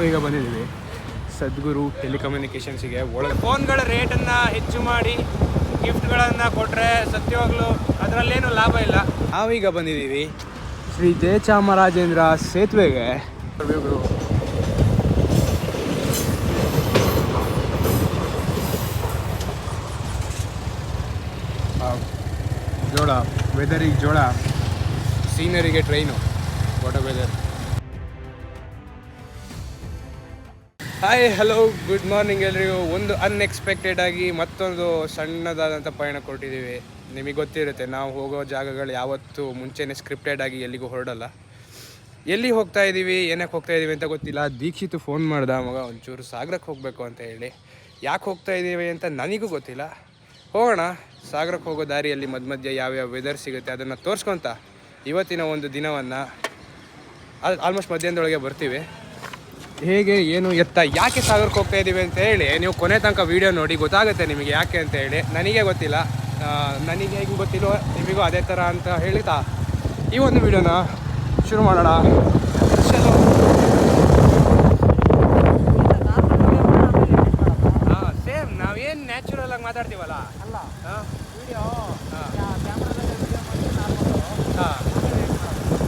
ನಾವೀಗ ಬಂದಿದ್ದೀವಿ. ಸದ್ಗುರು ಟೆಲಿಕಮ್ಯುನಿಕೇಷನ್ಸಿಗೆ ಒಳಗೆ. ಫೋನ್ಗಳ ರೇಟನ್ನು ಹೆಚ್ಚು ಮಾಡಿ ಗಿಫ್ಟ್ಗಳನ್ನು ಕೊಟ್ಟರೆ ಸತ್ಯವಾಗಲು ಅದರಲ್ಲೇನು ಲಾಭ ಇಲ್ಲ. ನಾವೀಗ ಬಂದಿದ್ದೀವಿ ಶ್ರೀ ಜಯಚಾಮರಾಜೇಂದ್ರ ಸೇತುವೆಗೆ. ಜೋಳ ವೆದರಿಗೆ ಜೋಳ. ಸೀನರಿಗೆ train water weather hi hello good morning ಎಲ್ರಿಗೂ. ಒಂದು ಅನ್ಎಕ್ಸ್ಪೆಕ್ಟೆಡ್ ಆಗಿ ಮತ್ತೊಂದು ಸಣ್ಣದಾದಂಥ ಪಯಣ ಕೊಟ್ಟಿದ್ದೀವಿ. ನಿಮಗೆ ಗೊತ್ತಿರುತ್ತೆ, ನಾವು ಹೋಗೋ ಜಾಗಗಳು ಯಾವತ್ತೂ ಮುಂಚೆನೇ ಸ್ಕ್ರಿಪ್ಟೆಡ್ ಆಗಿ ಎಲ್ಲಿಗೂ ಹೊರಡಲ್ಲ. ಎಲ್ಲಿ ಹೋಗ್ತಾ ಇದ್ದೀವಿ ಏನಕ್ಕೆ ಹೋಗ್ತಾ ಇದ್ದೀವಿ ಅಂತ ಗೊತ್ತಿಲ್ಲ. ದೀಕ್ಷಿತ್ ಫೋನ್ ಮಾಡ್ದ, ಮಗ, ಒಂಚೂರು ಸಾಗರಕ್ಕೆ ಹೋಗಬೇಕು ಅಂತ ಹೇಳಿ. ಯಾಕೆ ಹೋಗ್ತಾ ಇದ್ದೀವಿ ಅಂತ ನನಗೂ ಗೊತ್ತಿಲ್ಲ. ಹೋಗೋಣ, ಸಾಗರಕ್ಕೆ ಹೋಗೋ ದಾರಿಯಲ್ಲಿ ಮಧ್ಯ ಮಧ್ಯೆ ಯಾವ್ಯಾವ ವೆದರ್ ಸಿಗುತ್ತೆ ಅದನ್ನು ತೋರಿಸ್ಕೊತ ಇವತ್ತಿನ ಒಂದು ದಿನವನ್ನು ಆಲ್ಮೋಸ್ಟ್ ಮಧ್ಯಾಹ್ನದೊಳಗೆ ಬರ್ತೀವಿ. ಹೇಗೆ ಏನು ಎತ್ತ ಯಾಕೆ ಸಾಗರಕ್ಕೆ ಹೋಗ್ತಾ ಇದ್ದೀವಿ ಅಂತ ಹೇಳಿ ನೀವು ಕೊನೆ ತನಕ ವೀಡಿಯೋ ನೋಡಿ ಗೊತ್ತಾಗುತ್ತೆ ನಿಮಗೆ ಯಾಕೆ ಅಂತ ಹೇಳಿ. ನನಗೆ ಗೊತ್ತಿಲ್ಲ. ನನಗೆ ಹೇಗೆ ಗೊತ್ತಿಲ್ಲೋ ನಿಮಗೂ ಅದೇ ಥರ ಅಂತ ಹೇಳ್ತಾ ಈ ಒಂದು ವಿಡಿಯೋನ ಶುರು ಮಾಡೋಣ. ಸೇಮ್ ನಾವೇನು ನ್ಯಾಚುರಲ್ ಆಗಿ ಮಾತಾಡ್ತೀವಲ್ಲ? ಅಲ್ಲ ಹಾಂ. ವಿಡಿಯೋ ಹಾಂ.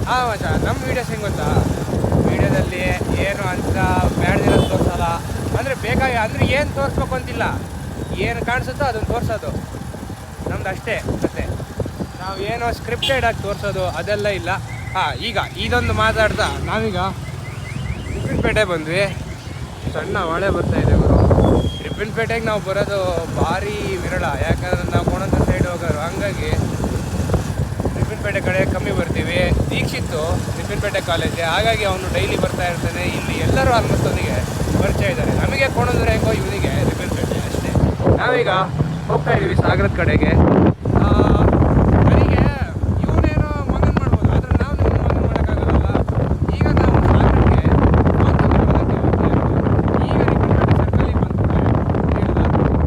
ಹಾಂ. ಮಚ್ಚ ನಮ್ಮ ವೀಡಿಯೋಸ್ ಹೆಂಗೆ ಗೊತ್ತಾ? ವೀಡಿಯೋದಲ್ಲಿ ಏನು ಅಂತ ಬ್ಯಾಡ್ದಿರೋದು ತೋರಿಸಲ್ಲ. ಅಂದರೆ ಬೇಕಾಗಿ ಅಂದರೆ ಏನು ತೋರಿಸ್ಬೇಕು ಅಂತಿಲ್ಲ. ಏನು ಕಾಣಿಸುತ್ತೋ ಅದನ್ನು ತೋರಿಸೋದು. ನಮ್ದು ಅಷ್ಟೇ ಕತೆ. ನಾವು ಏನೋ ಸ್ಕ್ರಿಪ್ಟೆಡ್ ಆಗಿ ತೋರಿಸೋದು, ಅದೆಲ್ಲ ಇಲ್ಲ. ಹಾಂ, ಈಗ ಇದೊಂದು ಮಾತಾಡ್ತಾ, ನಾವೀಗ ರಿಪ್ಪನ್ಪೇಟೆ ಬಂದ್ವಿ. ಸಣ್ಣ ಮಳೆ ಬರ್ತಾ ಇದೆ ಗುರು. ರಿಪ್ಪನ್ಪೇಟೆಗೆ ನಾವು ಬರೋದು ಭಾರಿ ವಿರಳ. ಯಾಕಂದ್ರೆ ನಾವು ಕೊಣಂತ ಸೈಡ್ ಹೋಗೋರು. ಹಂಗಾಗಿ ರಿಪ್ಪನ್ಪೇಟೆ ಕಡೆ ಕಮ್ಮಿ ಬರ್ತೀವಿ. ದೀಕ್ಷಿತ್ತು ರಿಪ್ಪನ್ಪೇಟೆ ಕಾಲೇಜ್ ಹಾಗಾಗಿ ಅವನು ಡೈಲಿ ಬರ್ತಾ ಇರ್ತಾನೆ. ಇಲ್ಲಿ ಎಲ್ಲರೂ ಆಲ್ಮೋಸ್ಟ್ ಅವನಿಗೆ ಪರಿಚಯ ಇದ್ದಾರೆ. ನಮಗೆ ಕೊಣಂದ್ರೆ ಹೆಂಗೋ ಇವನಿಗೆ ರಿಪ್ಪನ್ಪೇಟೆ ಅಷ್ಟೇ. ನಾವೀಗ ಹೋಗ್ತಾ ಇದ್ದೀವಿ ಸಾಗರದ ಕಡೆಗೆ ಆ, ನನಗೆ ಇವನೇನೋ ಮಂಗನ್ ಮಾಡ್ಬೋದು ಆದರೆ ನಾವು ನಿಮ್ಮನ್ನ ಮಂಗನ್ ಮಾಡೋಕ್ಕಾಗಲ್ಲ ಈಗ ನಾವು ಸಾಗರಕ್ಕೆ ಫೋನ್ ತಗೊಂಡು ಬರೋದಕ್ಕೆ ಈಗ ರಿಪ್ಪನ್ಪೇಟೆ ಸರ್ಕಲಿಗೆ ಬಂದ್ಬಿಟ್ಟೆ ಹೇಳಿದ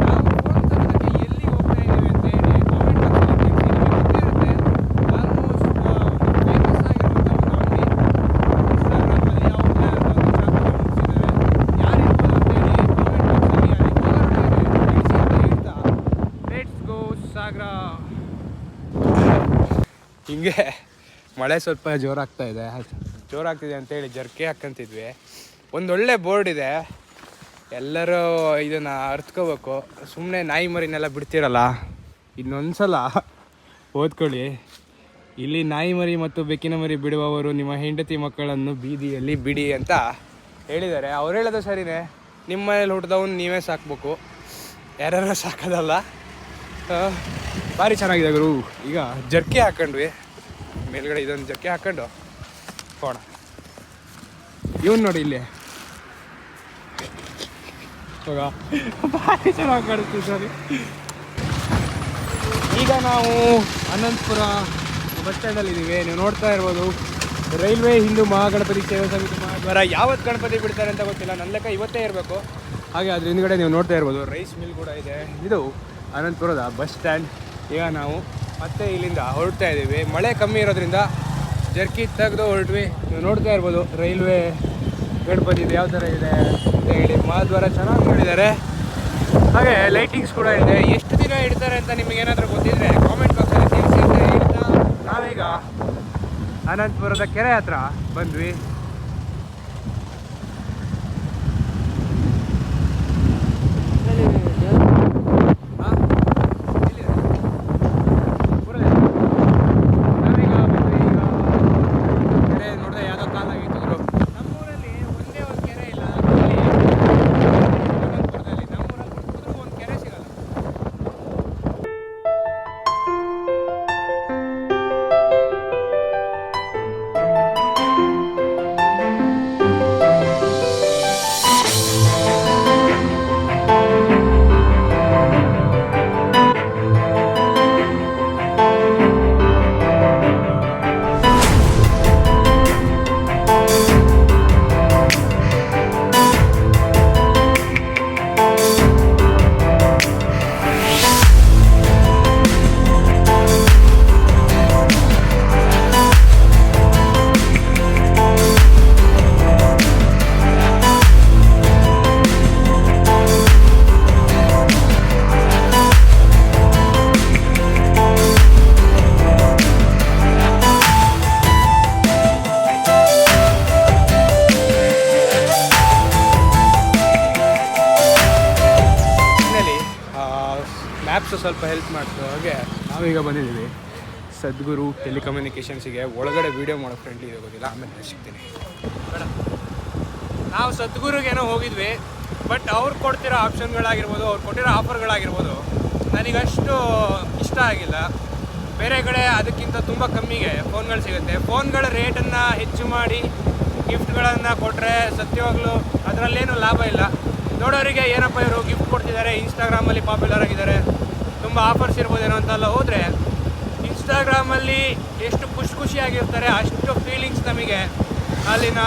ನಾವು ಫೋನ್ ತರೋದಕ್ಕೆ ಎಲ್ಲಿಗೆ ಹೋಗ್ತಾ ಇದ್ದೀವಿ ಅಂತ ಹೇಳಿ ಕಾಮೆಂಟ್ ಬಾಕ್ಸಲ್ಲಿ ತಿಳಿಸಿ ನಿಮಗೆ ಗೊತ್ತಿರುತ್ತೆ ಆಲ್ಮೋಸ್ಟ್ ಫೇಮಸ್ ಆಗಿರುವಂಥ ಒಂದು ಅಂಗಡಿ ಇನ್ಸ್ಟಾಗ್ರಾಮಲ್ಲಿ ಅವ್ರದ್ದೇ ಆದ ಒಂದು ಚಾನಲ್ ಮುಗಿಸಿದ್ದಾರೆ ಯಾರು ಇರ್ಬೋದು ಅಂತೇಳಿ ಕಾಮೆಂಟ್ ಬಾಕ್ಸಲ್ಲಿ ಅಲ್ಲಿ ತಿಳಿಸಿ ಅಂತ ಹೇಳ್ತಾ ಲೆಟ್ಸ್ ಗೋ ಸಾಗರ ಹಿಂಗೆ ಮಳೆ ಸ್ವಲ್ಪ ಜೋರಾಗ್ತಾ ಇದೆ. ಜೋರಾಗ್ತಿದೆ ಅಂತೇಳಿ ಜರ್ಕೆ ಒಂದು ಒಂದೊಳ್ಳೆ ಬೋರ್ಡ್ ಇದೆ. ಎಲ್ಲರೂ ಇದನ್ನು ಅರ್ತ್ಕೋಬೇಕು. ಸುಮ್ಮನೆ ನಾಯಿ ಮರಿನೆಲ್ಲ ಬಿಡ್ತಿರಲ್ಲ? ಇನ್ನೊಂದ್ಸಲ ಓದ್ಕೊಳ್ಳಿ. ಇಲ್ಲಿ ನಾಯಿ ಮರಿ ಮತ್ತು ಬೆಕ್ಕಿನ ಮರಿ ಬಿಡುವವರು ನಿಮ್ಮ ಹೆಂಡತಿ ಮಕ್ಕಳನ್ನು ಬೀದಿಯಲ್ಲಿ ಬಿಡಿ ಅಂತ ಹೇಳಿದ್ದಾರೆ. ಅವ್ರು ಹೇಳೋದು ಸರಿನೇ. ನಿಮ್ಮ ಮನೇಲಿ ಹುಟ್ಟಿದವನು ನೀವೇ ಸಾಕ್ಬೇಕು. ಯಾರ್ಯಾರು ಸಾಕೋದಲ್ಲ. ಭಾರಿ ಚೆನ್ನಾಗಿದೆ ಗುರು. ಈಗ ಜರ್ಕಿ ಹಾಕೊಂಡ್ವಿ. ಮೇಲ್ಗಡೆ ಇದೊಂದು ಜಕ್ಕೆ ಹಾಕೊಂಡು ಹೋಣ ಇವನ್ ನೋಡಿ ಇಲ್ಲಿ. ಭಾರಿ ಚೆನ್ನಾಗಿ ಕಾಣಿಸ್ತೀವಿ ಸರಿ. ಈಗ ನಾವು ಅನಂತಪುರ ಬಸ್ ಸ್ಟ್ಯಾಂಡಲ್ಲಿ ಇದ್ದೀವಿ ನೀವು ನೋಡ್ತಾ ಇರ್ಬೋದು, ರೈಲ್ವೆ ಹಿಂದೂ ಮಹಾಗಣಪತಿ ಸೇವಾ ಸಮಿತಿ ಮಹಾದ್ವಾರ ಯಾವತ್ತು ಗಣಪತಿ ಬಿಡ್ತಾರೆ ಅಂತ ಗೊತ್ತಿಲ್ಲ. ನನ್ನ ಲೆಕ್ಕ ಇವತ್ತೇ ಇರಬೇಕು. ಹಾಗೆ ಅದ್ರ ಹಿಂದ್ಗಡೆ ನೀವು ನೋಡ್ತಾ ಇರ್ಬೋದು, ರೈಸ್ ಮಿಲ್ ಕೂಡ ಇದೆ. ಇದು ಅನಂತಪುರದ ಬಸ್ ಸ್ಟ್ಯಾಂಡ್. ಈಗ ನಾವು ಮತ್ತೆ ಇಲ್ಲಿಂದ ಹೊರಡ್ತಾ ಇದ್ದೀವಿ. ಮಳೆ ಕಮ್ಮಿ ಇರೋದ್ರಿಂದ ಜರ್ಕಿ ತೆಗೆದು ಹೊರಟ್ವಿ. ನೀವು ನೋಡ್ತಾ ಇರ್ಬೋದು, ರೈಲ್ವೆ ಗಣಪತಿ ಯಾವ ಥರ ಇದೆ ಅಂತ ಹೇಳಿ ಮಹಾದ್ವಾರ ಚೆನ್ನಾಗಿ ನೋಡಿದ್ದಾರೆ ಹಾಗೆ ಲೈಟಿಂಗ್ಸ್ ಕೂಡ ಇದೆ. ಎಷ್ಟು ದಿನ ಇಡ್ತಾರೆ ಅಂತ ನಿಮಗೆ ಏನಾದರೂ ಗೊತ್ತಿದ್ರೆ ಕಾಮೆಂಟ್ ಬಾಕ್ಸಲ್ಲಿ ಹೇಳ್ತಾ ನಾವೀಗ ಅನಂತಪುರದ ಕೆರೆ ಹತ್ರ ಬಂದ್ವಿ. ಫ್ರೆಂಡ್ಸು ಸ್ವಲ್ಪ ಹೆಲ್ಪ್ ಮಾಡ್ತು ಹಾಗೆ ನಾವೀಗ ಬಂದಿದ್ದೀವಿ. ಸದ್ಗುರು ಟೆಲಿಕಮ್ಯುನಿಕೇಷನ್ಸಿಗೆ ಒಳಗಡೆ ವೀಡಿಯೋ ಮಾಡೋ ಫ್ರೆಂಡ್ಲಿ ಇದೆ ಗೊತ್ತಿಲ್ಲ, ಆಮೇಲೆ ಸಿಗ್ತೀನಿ. ನಾವು ಸದ್ಗುರುಗೇನೋ ಹೋಗಿದ್ವಿ ಬಟ್ ಅವ್ರು ಕೊಡ್ತಿರೋ ಆಪ್ಷನ್ಗಳಾಗಿರ್ಬೋದು ಅವ್ರು ಕೊಟ್ಟಿರೋ ಆಫರ್ಗಳಾಗಿರ್ಬೋದು ನನಗಷ್ಟು ಇಷ್ಟ ಆಗಿಲ್ಲ. ಬೇರೆ ಕಡೆ ಅದಕ್ಕಿಂತ ತುಂಬ ಕಮ್ಮಿಗೆ ಫೋನ್ಗಳು ಸಿಗುತ್ತೆ. ಫೋನ್ಗಳ ರೇಟನ್ನು ಹೆಚ್ಚು ಮಾಡಿ ಗಿಫ್ಟ್ಗಳನ್ನು ಕೊಟ್ಟರೆ ಸತ್ಯವಾಗಲೂ ಅದರಲ್ಲೇನು ಲಾಭ ಇಲ್ಲ. ನೋಡೋರಿಗೆ ಏನಪ್ಪ ಇವರು ಗಿಫ್ಟ್ ಕೊಡ್ತಿದ್ದಾರೆ ಇನ್ಸ್ಟಾಗ್ರಾಮಲ್ಲಿ ಪಾಪ್ಯುಲರ್ ಆಗಿದ್ದಾರೆ, ತುಂಬ ಆಫರ್ಸ್ ಇರ್ಬೋದೇನೋ ಅಂತೆಲ್ಲ ಹೋದರೆ ಇನ್ಸ್ಟಾಗ್ರಾಮಲ್ಲಿ ಎಷ್ಟು ಖುಷಿ ಖುಷಿಯಾಗಿರ್ತಾರೆ, ಅಷ್ಟು ಫೀಲಿಂಗ್ಸ್ ನಮಗೆ ಅಲ್ಲಿನ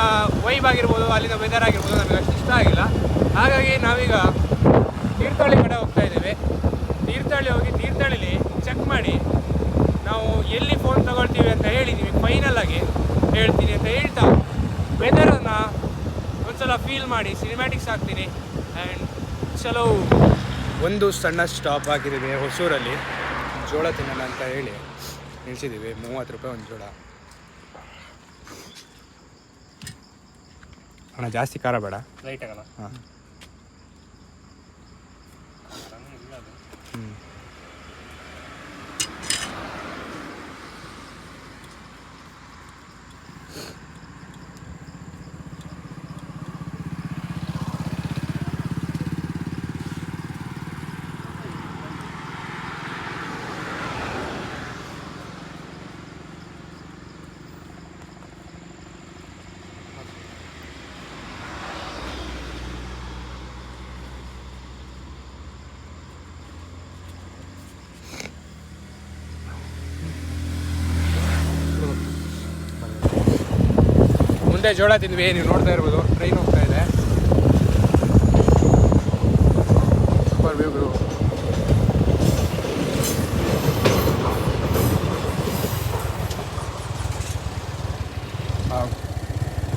ವೈಬ್ ಆಗಿರ್ಬೋದು, ಅಲ್ಲಿನ ವೆದರ್ ಆಗಿರ್ಬೋದು ನಮಗೆ ಅಷ್ಟು ಇಷ್ಟ ಆಗಿಲ್ಲ. ಹಾಗಾಗಿ ನಾವೀಗ ತೀರ್ಥಹಳ್ಳಿ ಕಡೆ ಹೋಗ್ತಾ ಇದ್ದೀವಿ. ತೀರ್ಥಹಳ್ಳಿ ಹೋಗಿ ತೀರ್ಥಹಳ್ಳಿಲಿ ಚೆಕ್ ಮಾಡಿ ನಾವು ಎಲ್ಲಿ ಫೋನ್ ತಗೊಳ್ತೀವಿ ಅಂತ ಹೇಳಿದ್ದೀವಿ ಫೈನಲ್ ಆಗಿ ಹೇಳ್ತೀನಿ ಅಂತ ಹೇಳ್ತಾ ವೆದರನ್ನು ಒಂದ್ಸಲ ಫೀಲ್ ಮಾಡಿ ಸಿನಿಮ್ಯಾಟಿಕ್ಸ್ ಹಾಕ್ತೀನಿ ಆ್ಯಂಡ್ ಚಲೋ. ಒಂದು ಸಣ್ಣ ಸ್ಟಾಪ್ ಆಗಿದ್ದೀವಿ ಹೊಸೂರಲ್ಲಿ. ಜೋಳ ತಿನ್ನೋಣ ಅಂತ ಹೇಳಿ ನಿಲ್ಸಿದ್ದೀವಿ ಮೂವತ್ತು ರೂಪಾಯಿ ಒಂದು ಜೋಳ. ಅಣ್ಣ ಜಾಸ್ತಿ ಖಾರ ಬೇಡ. ಲೈಟ್ ಆಗಲ್ಲ. ಹಾಂ. ಮುಂದೆ ಜೋಳ ತಿಂದ್ವಿ ನೀವು ನೋಡ್ತಾ ಇರ್ಬೋದು ಟ್ರೈನ್ ಹೋಗ್ತಾ ಇದೆ. ಸೂಪರ್ ವ್ಯೂ ಗುರು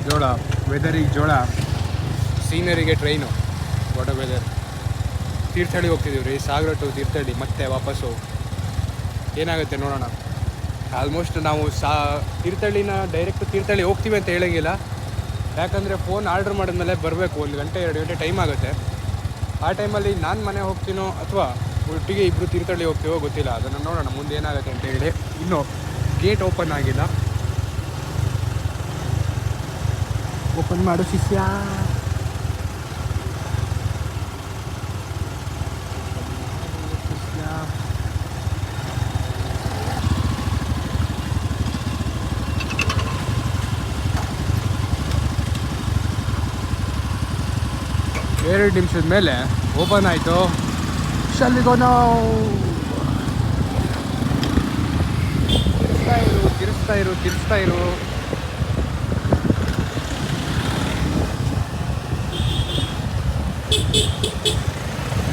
ಜೋಳ ವೆದರಿಗೆ ಜೋಳ. ಸೀನರಿಗೆ ಟ್ರೈನು ವಾಟರ್ ವೆದರ್ ತೀರ್ಥಹಳ್ಳಿ ಹೋಗ್ತಿದ್ದೀವಿ ರೀ ಸಾಗರ ಟು ತೀರ್ಥಹಳ್ಳಿ ಮತ್ತೆ ವಾಪಸ್ಸು. ಏನಾಗುತ್ತೆ ನೋಡೋಣ. ಆಲ್ಮೋಸ್ಟ್ ನಾವು ಸಾ ತೀರ್ಥಹಳ್ಳಿನ ಡೈರೆಕ್ಟ್ ತೀರ್ಥಹಳ್ಳಿ ಹೋಗ್ತೀವಿ ಅಂತ ಹೇಳಂಗಿಲ್ಲ. ಯಾಕಂದರೆ ಫೋನ್ ಆರ್ಡ್ರ್ ಮಾಡಿದ್ಮೇಲೆ ಬರಬೇಕು, ಒಂದು ಗಂಟೆ, ಎರಡು ಗಂಟೆ ಟೈಮ್ ಆಗುತ್ತೆ. ಆ ಟೈಮಲ್ಲಿ ನಾನು ಮನೆ ಹೋಗ್ತೀನೋ ಅಥವಾ ಒಟ್ಟಿಗೆ ಇಬ್ಬರು ತೀರ್ಥಹಳ್ಳಿ ಹೋಗ್ತೀವೋ ಗೊತ್ತಿಲ್ಲ. ಅದನ್ನು ನೋಡೋಣ, ಮುಂದೆ ಏನಾಗುತ್ತೆ ಅಂತ ಹೇಳಿ. ಇನ್ನು ಗೇಟ್ ಓಪನ್ ಆಗಿಲ್ಲ. ಓಪನ್ ಮಾಡು ಶಿಷ್ಯಾ. ಎರಡು ನಿಮಿಷದ ಮೇಲೆ ಓಪನ್ ಆಯಿತು. ಶಲ್ಲಿಗೋ ನಾವು ತಿರ್ಸ್ತಾ ಇರು ತಿರ್ಸ್ತಾ ಇರು ತಿರ್ಸ್ತಾ ಇರು.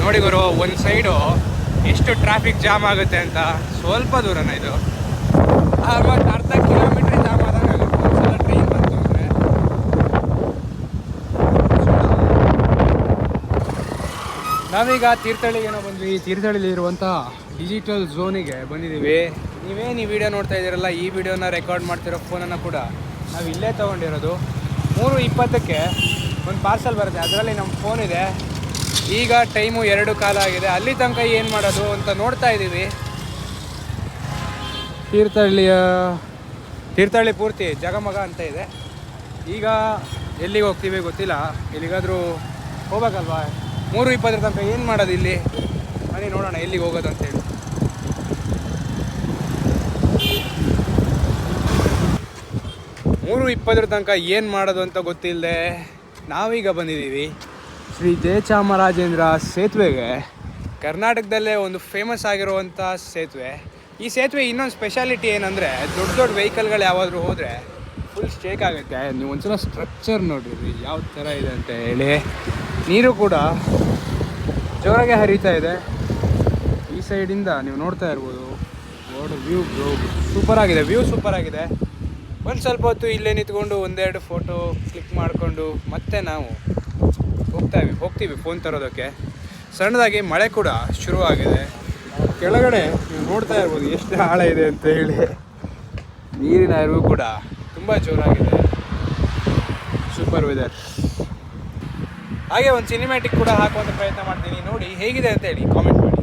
ನೋಡಿ ಗುರು, ಒಂದು ಸೈಡು ಎಷ್ಟು ಟ್ರಾಫಿಕ್ ಜಾಮ್ ಆಗುತ್ತೆ ಅಂತ. ಸ್ವಲ್ಪ ದೂರನ ಇದು. ಅರ್ಥ ಅರ್ಧ ಕಿಲೋಮೀಟ್ರ್ ಜಾಮ್ ಆದಂಗೆ ಆಗುತ್ತೆ ಒಂದ್ಸಲ ಟ್ರೈನ್ ಬಂತು ಅಂದರೆ ನಾವೀಗ ತೀರ್ಥಹಳ್ಳಿಗೇನೋ ಬಂದ್ವಿ. ತೀರ್ಥಹಳ್ಳಿಲಿ ಇರುವಂತಹ ಡಿಜಿಟಲ್ ಝೋನಿಗೆ ಬಂದಿದ್ದೀವಿ. ನೀವೇನು ಈ ವಿಡಿಯೋ ನೋಡ್ತಾ ಇದ್ದೀರಲ್ಲ, ಈ ವಿಡಿಯೋನ ರೆಕಾರ್ಡ್ ಮಾಡ್ತಿರೋ ಫೋನನ್ನು ಕೂಡ ನಾವು ಇಲ್ಲೇ ತೊಗೊಂಡಿರೋದು. ಮೂರು ಇಪ್ಪತ್ತಕ್ಕೆ ಒಂದು ಪಾರ್ಸಲ್ ಬರುತ್ತೆ. ಅದರಲ್ಲಿ ನಮ್ಮ ಫೋನ್ ಇದೆ. ಈಗ ಟೈಮು ಎರಡು ಕಾಲ ಆಗಿದೆ. ಅಲ್ಲಿ ತನಕ ಏನು ಮಾಡೋದು ಅಂತ ನೋಡ್ತಾ ಇದ್ದೀವಿ. ತೀರ್ಥಹಳ್ಳಿಯ, ತೀರ್ಥಹಳ್ಳಿ ಪೂರ್ತಿ ಜಗಮಗ ಅಂತ ಇದೆ. ಈಗ ಎಲ್ಲಿಗೆ ಹೋಗ್ತೀವಿ ಗೊತ್ತಿಲ್ಲ. ಎಲ್ಲಿಗಾದರೂ ಹೋಗ್ಬೇಕಲ್ವಾ? ಮೂರು ಇಪ್ಪತ್ತರ ತನಕ ಏನು ಮಾಡೋದು ಇಲ್ಲಿ? ಬನ್ನಿ ನೋಡೋಣ, ಎಲ್ಲಿಗೆ ಹೋಗೋದು ಅಂತೇಳಿ ಮೂರು ಇಪ್ಪತ್ತರ ತನಕ ಏನು ಮಾಡೋದು ಅಂತ ಗೊತ್ತಿಲ್ಲದೆ ನಾವೀಗ ಬಂದಿದ್ದೀವಿ ಶ್ರೀ ಜಯಚಾಮರಾಜೇಂದ್ರ ಸೇತುವೆಗೆ. ಕರ್ನಾಟಕದಲ್ಲೇ ಒಂದು ಫೇಮಸ್ ಆಗಿರುವಂಥ ಸೇತುವೆ. ಈ ಸೇತುವೆ ಇನ್ನೊಂದು ಸ್ಪೆಷಾಲಿಟಿ ಏನಂದರೆ ದೊಡ್ಡ ದೊಡ್ಡ ವೆಹಿಕಲ್ಗಳು ಯಾವಾದರೂ ಹೋದರೆ ಫುಲ್ ಸ್ಟೇಕ್ ಆಗುತ್ತೆ. ನೀವು ಒಂದ್ಸಲ ಸ್ಟ್ರಕ್ಚರ್ ನೋಡಿರಿ ಯಾವ ಥರ ಇದೆ ಅಂತ ಹೇಳಿ. ನೀರು ಕೂಡ ಜೋರಾಗೆ ಹರಿತಾ ಇದೆ. ಈ ಸೈಡಿಂದ ನೀವು ನೋಡ್ತಾ ಇರ್ಬೋದು ವ್ಯೂ ಸೂಪರ್ ಆಗಿದೆ ವ್ಯೂ ಸೂಪರ್ ಆಗಿದೆ. ಒಂದು ಸ್ವಲ್ಪ ಹೊತ್ತು ಇಲ್ಲೇ ನಿಂತ್ಕೊಂಡು ಒಂದೆರಡು ಫೋಟೋ ಕ್ಲಿಕ್ ಮಾಡಿಕೊಂಡು ಮತ್ತೆ ನಾವು ಹೋಗ್ತಾ ಹೋಗ್ತೀವಿ ಫೋನ್ ತರೋದಕ್ಕೆ. ಸಣ್ಣದಾಗಿ ಮಳೆ ಕೂಡ ಶುರುವಾಗಿದೆ ಕೆಳಗಡೆ ನೀವು ನೋಡ್ತಾ ಇರ್ಬೋದು ಎಷ್ಟು ಆಳ ಇದೆ ಅಂತ ಹೇಳಿ. ನೀರಿನ ಅರಿವು ಕೂಡ ತುಂಬ ಜೋರಾಗಿದೆ. ಸೂಪರ್ ವೆದರ್ ಹಾಗೆ ಒಂದು ಸಿನಿಮ್ಯಾಟಿಕ್ ಕೂಡ ಹಾಕುವಂಥ ಪ್ರಯತ್ನ ಮಾಡ್ತೀನಿ. ನೋಡಿ ಹೇಗಿದೆ ಅಂತ ಹೇಳಿ ಕಾಮೆಂಟ್ ಮಾಡಿ.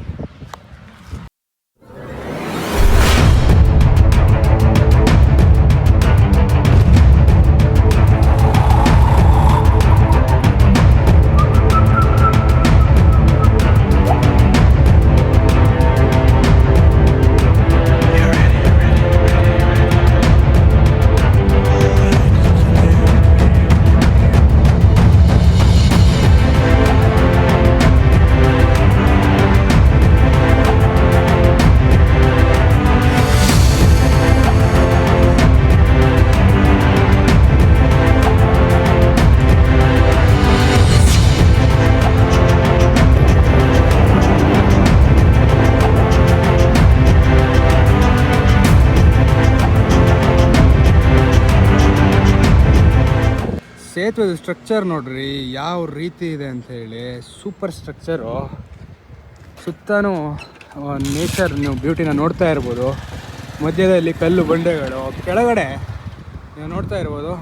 ಸೇತುವೆ ಸ್ಟ್ರಕ್ಚರ್ ನೋಡ್ರಿ, ಯಾವ ರೀತಿ ಇದೆ ಅಂತ ಹೇಳಿ ಸೂಪರ್ ಸ್ಟ್ರಕ್ಚರು ಸುತ್ತಾನೂ ನೇಚರ್ ನೀವು ಬ್ಯೂಟಿನ ನೋಡ್ತಾ ಇರ್ಬೋದು. ಮಧ್ಯದಲ್ಲಿ ಕಲ್ಲು ಬಂಡೆಗಳು. ಕೆಳಗಡೆ ನೀವು ನೋಡ್ತಾ ಇರ್ಬೋದು.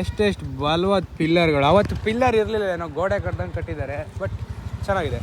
ಎಷ್ಟೆಷ್ಟು ಬಲವಾದ ಪಿಲ್ಲರ್ಗಳು ಅವತ್ತು ಪಿಲ್ಲರ್ ಇರಲಿಲ್ಲ ಏನೋ, ಗೋಡೆ ಕಟ್ಟಿದಂಗೆ ಕಟ್ಟಿದ್ದಾರೆ ಬಟ್ ಚೆನ್ನಾಗಿದೆ.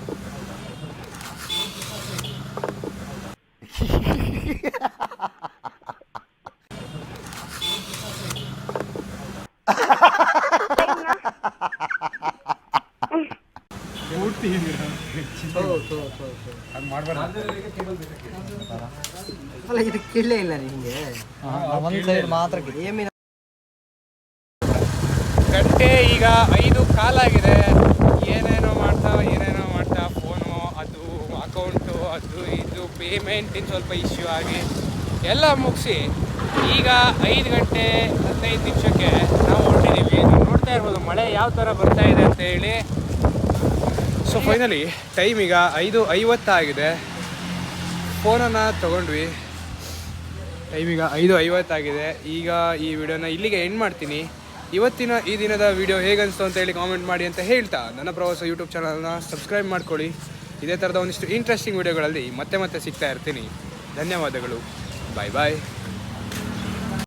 ಅಲ್ಲ ಇದು ಕೇಳಲೇ ಇಲ್ಲ ನಿಮಗೆ? ಒಂದು ಸೈಡ್ ಮಾತ್ರ ಗಂಟೆ ಈಗ ಐದು ಕಾಲಾಗಿದೆ. ಏನೇನೋ ಮಾಡ್ತಾ ಏನೇನೋ ಮಾಡ್ತಾ ಫೋನು ಅದು ಅಕೌಂಟು ಅದು ಇದು ಪೇಮೆಂಟಿನ ಸ್ವಲ್ಪ ಇಶ್ಯೂ ಆಗಿ ಎಲ್ಲ ಮುಗಿಸಿ ಈಗ ಐದು ಗಂಟೆ ಹದಿನೈದು ನಿಮಿಷಕ್ಕೆ ನಾವು ಹೊರಟಿದ್ದೀವಿ. ನೀವು ನೋಡ್ತಾ ಇರ್ಬೋದು ಮಳೆ ಯಾವ ಥರ ಬರ್ತಾ ಇದೆ ಅಂತ ಹೇಳಿ. ಸೊ ಫೈನಲಿ ಟೈಮ್ ಈಗ ಐದು ಐವತ್ತಾಗಿದೆ. ಫೋನನ್ನು ತೊಗೊಂಡ್ವಿ. ಟೈಮ್ ಈಗ ಐದು ಐವತ್ತಾಗಿದೆ. ಈಗ ಈ ವಿಡಿಯೋನ ಇಲ್ಲಿಗೆ ಎಂಡ್ ಮಾಡ್ತೀನಿ. ಇವತ್ತಿನ, ಈ ದಿನದ ವಿಡಿಯೋ ಹೇಗನ್ನಿಸ್ತು ಅಂತ ಹೇಳಿ ಕಾಮೆಂಟ್ ಮಾಡಿ ಅಂತ ಹೇಳ್ತಾ. ನನ್ನ ಪ್ರವಾಸ ಯೂಟ್ಯೂಬ್ ಚಾನಲ್ನ ಸಬ್ಸ್ಕ್ರೈಬ್ ಮಾಡ್ಕೊಳ್ಳಿ. ಇದೇ ಥರದ ಒಂದಿಷ್ಟು ಇಂಟ್ರೆಸ್ಟಿಂಗ್ ವಿಡಿಯೋಗಳಲ್ಲಿ ಮತ್ತೆ ಮತ್ತೆ ಸಿಗ್ತಾ ಇರ್ತೀನಿ. ಧನ್ಯವಾದಗಳು. ಬಾಯ್ ಬಾಯ್